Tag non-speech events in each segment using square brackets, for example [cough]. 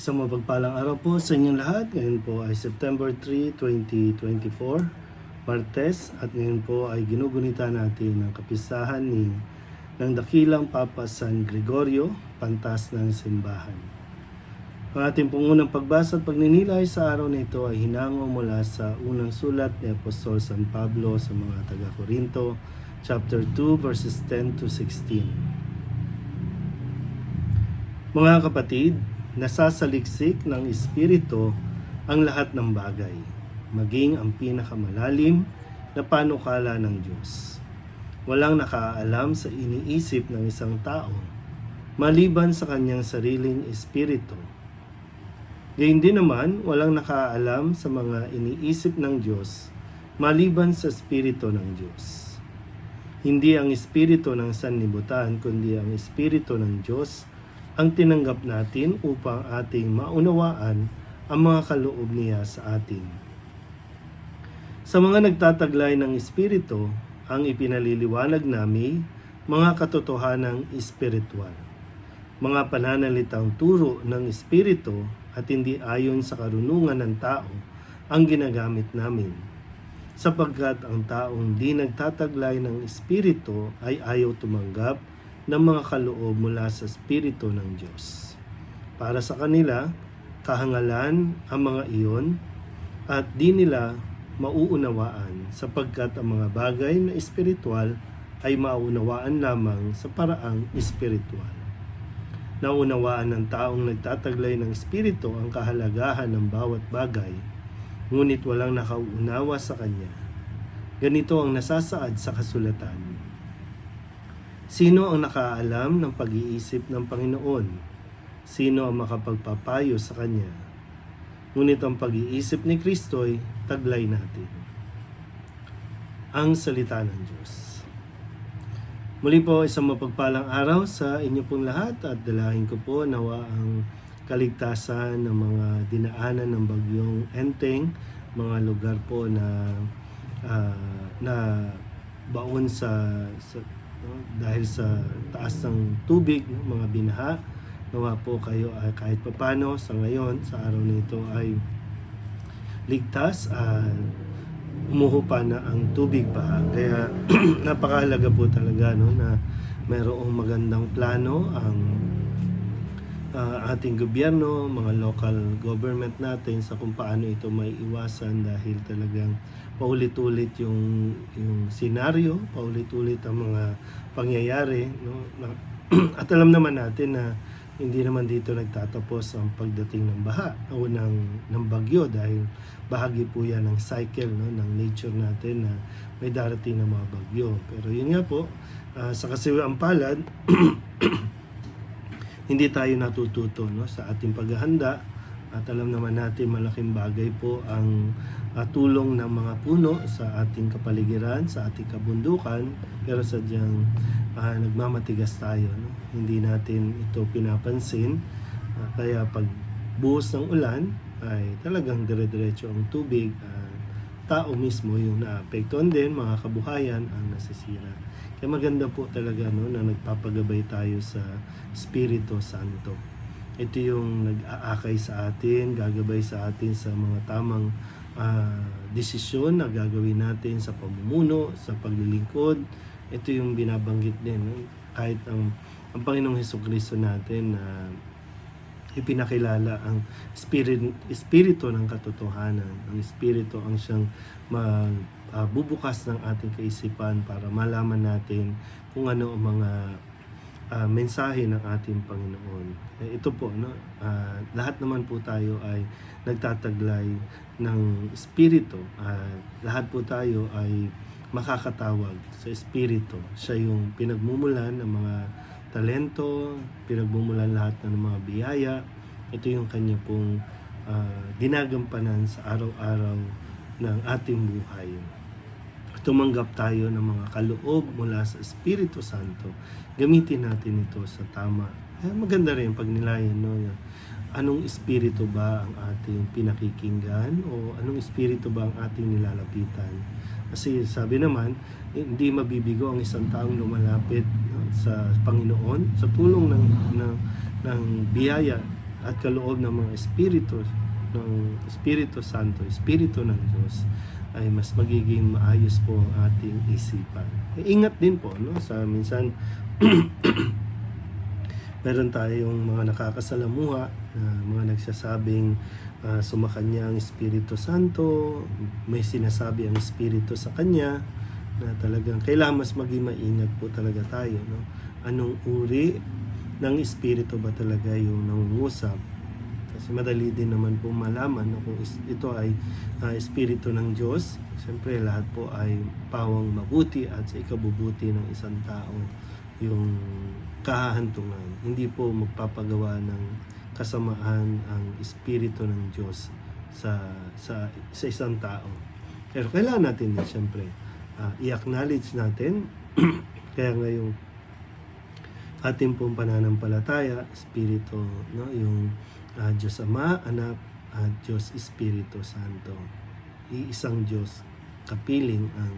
Sa mapagpalang araw po sa inyong lahat. Ngayon po ay September 3, 2024, Martes. At ngayon po ay ginugunita natin ang kapisahan ni ng dakilang Papa San Gregorio, pantas ng simbahan. Ang ating pong pagbasa at pagninilay sa araw na ito ay hinango mula sa unang sulat ni Apostol San Pablo sa mga taga-Korinto, chapter 2, verses 10 to 16. Mga kapatid, nasasaliksik ng Espiritu ang lahat ng bagay, maging ang pinakamalalim na panukala ng Diyos. Walang nakaalam sa iniisip ng isang tao, maliban sa kanyang sariling espiritu. Gayun din naman, walang nakaalam sa mga iniisip ng Diyos, maliban sa espiritu ng Diyos. Hindi ang espiritu ng sanlibutan, kundi ang espiritu ng Diyos ang tinanggap natin upang ating maunawaan ang mga kaloob niya sa atin. Sa mga nagtataglay ng Espiritu, ang ipinaliliwanag namin mga katotohanang espiritual, mga pananalitang turo ng Espiritu at hindi ayon sa karunungan ng tao ang ginagamit namin. Sapagkat ang taong di nagtataglay ng Espiritu ay ayaw tumanggap ng mga kaloob mula sa Espiritu ng Diyos. Para sa kanila, kahangalan ang mga iyon at di nila mauunawaan sapagkat ang mga bagay na espiritual ay maunawaan lamang sa paraang espiritual. Naunawaan ng taong nagtataglay ng espiritu ang kahalagahan ng bawat bagay, ngunit walang nakauunawa sa kanya. Ganito ang nasasaad sa kasulatan. Sino ang nakaalam ng pag-iisip ng Panginoon? Sino ang makapagpapayo sa Kanya? Ngunit ang pag-iisip ni Kristo ay taglay natin. Ang Salita ng Diyos. Muli po isang mapagpalang araw sa inyo pong lahat at dalahin ko po nawa ang kaligtasan ng mga dinaanan ng bagyong Enteng, mga lugar po na ah, na baon sa, sa no? dahil sa taas ng tubig, no? mga binaha. Nawa po kayo ay kahit papano sa ngayon, sa araw na ito ay ligtas at umuho pa na ang tubig pa. Kaya [clears throat] napakahalaga po talaga no, na mayroong magandang plano ang ah, ating gobyerno, mga local government natin sa kung paano ito may iwasan dahil talagang paulit-ulit yung yung senaryo, paulit-ulit ang mga pangyayari, no? [clears throat] At alam naman natin na hindi naman dito nagtatapos ang pagdating ng baha o ng, ng bagyo dahil bahagi po yan ng cycle no, ng nature natin na may darating na mga bagyo. Pero yun nga po, ah, sa kasiwang palad, [clears throat] hindi tayo natututo no, sa ating paghahanda at alam naman natin malaking bagay po ang ah, tulong ng mga puno sa ating kapaligiran, sa ating kabundukan, pero sadyang ah, nagmamatigas tayo. No? Hindi natin ito pinapansin. Ah, kaya pag buhos ng ulan, ay talagang dire-diretso ang tubig at tao mismo yung naapektuhan din, mga kabuhayan ang nasisira. Kaya maganda po talaga no, na nagpapagabay tayo sa Espiritu Santo. Ito yung nag-aakay sa atin, gagabay sa atin sa mga tamang ah, desisyon na gagawin natin sa pamumuno, sa paglilingkod. Ito yung binabanggit din. No? Kahit ang, ang Panginoong Heso Kristo natin na ipinakilala ang spirit, espiritu ng katotohanan. Ang espiritu ang siyang magbubukas ng ating kaisipan para malaman natin kung ano ang mga ah, mensahe ng ating Panginoon. Eh, ito po, no? ah, lahat naman po tayo ay nagtataglay ng espiritu. at lahat po tayo ay makakatawag sa espiritu. Siya yung pinagmumulan ng mga talento, pinagmumulan lahat ng mga biyaya. Ito yung kanya pong ah, ginagampanan sa araw-araw ng ating buhay. Tumanggap tayo ng mga kaloob mula sa Espiritu Santo. Gamitin natin ito sa tama. Eh, maganda rin pag nilayan, no? Anong espiritu ba ang ating pinakikinggan o anong espiritu ba ang ating nilalapitan? Kasi sabi naman, hindi mabibigo ang isang taong lumalapit sa Panginoon sa tulong ng ng, ng biyaya at kaloob ng mga espiritu ng Espiritu Santo, Espiritu ng Diyos ay mas magiging maayos po ang ating isipan. Eh, Ingat din po no sa minsan [clears throat] meron tayong mga nakakasalamuha na mga nagsasabing ah, sumakanya ang Espiritu Santo, may sinasabi ang Espiritu sa kanya na talagang kailangan mas maging maingat po talaga tayo. No? Anong uri ng Espiritu ba talaga yung nangungusap? Kasi madali din naman po malaman no, kung ito ay ah, Espiritu ng Diyos. Siyempre lahat po ay pawang mabuti at sa ikabubuti ng isang tao yung kahahantungan. Hindi po magpapagawa ng kasamaan ang Espiritu ng Diyos sa, sa, sa isang tao. Pero kailangan natin din siyempre ah, i-acknowledge natin [clears throat] kaya ngayong ating pong pananampalataya, Espiritu, no, yung ah, Diyos Ama, Anak, at Diyos Espiritu Santo. Iisang Diyos, kapiling ang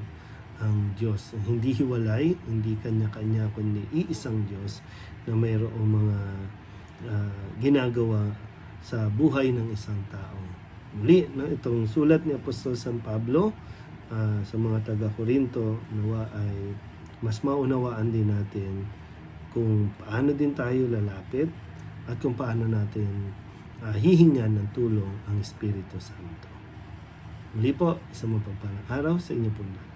ang Diyos. Hindi hiwalay, hindi kanya-kanya, kundi iisang Diyos na mayroong mga ah, ginagawa sa buhay ng isang tao. Muli, no, itong sulat ni Apostol San Pablo ah, sa mga taga-Korinto, nawa ay mas maunawaan din natin kung paano din tayo lalapit at kung paano natin ah, hihingan ng tulong ang Espiritu Santo. Muli po, isang mapagpalang araw sa inyo po lahat.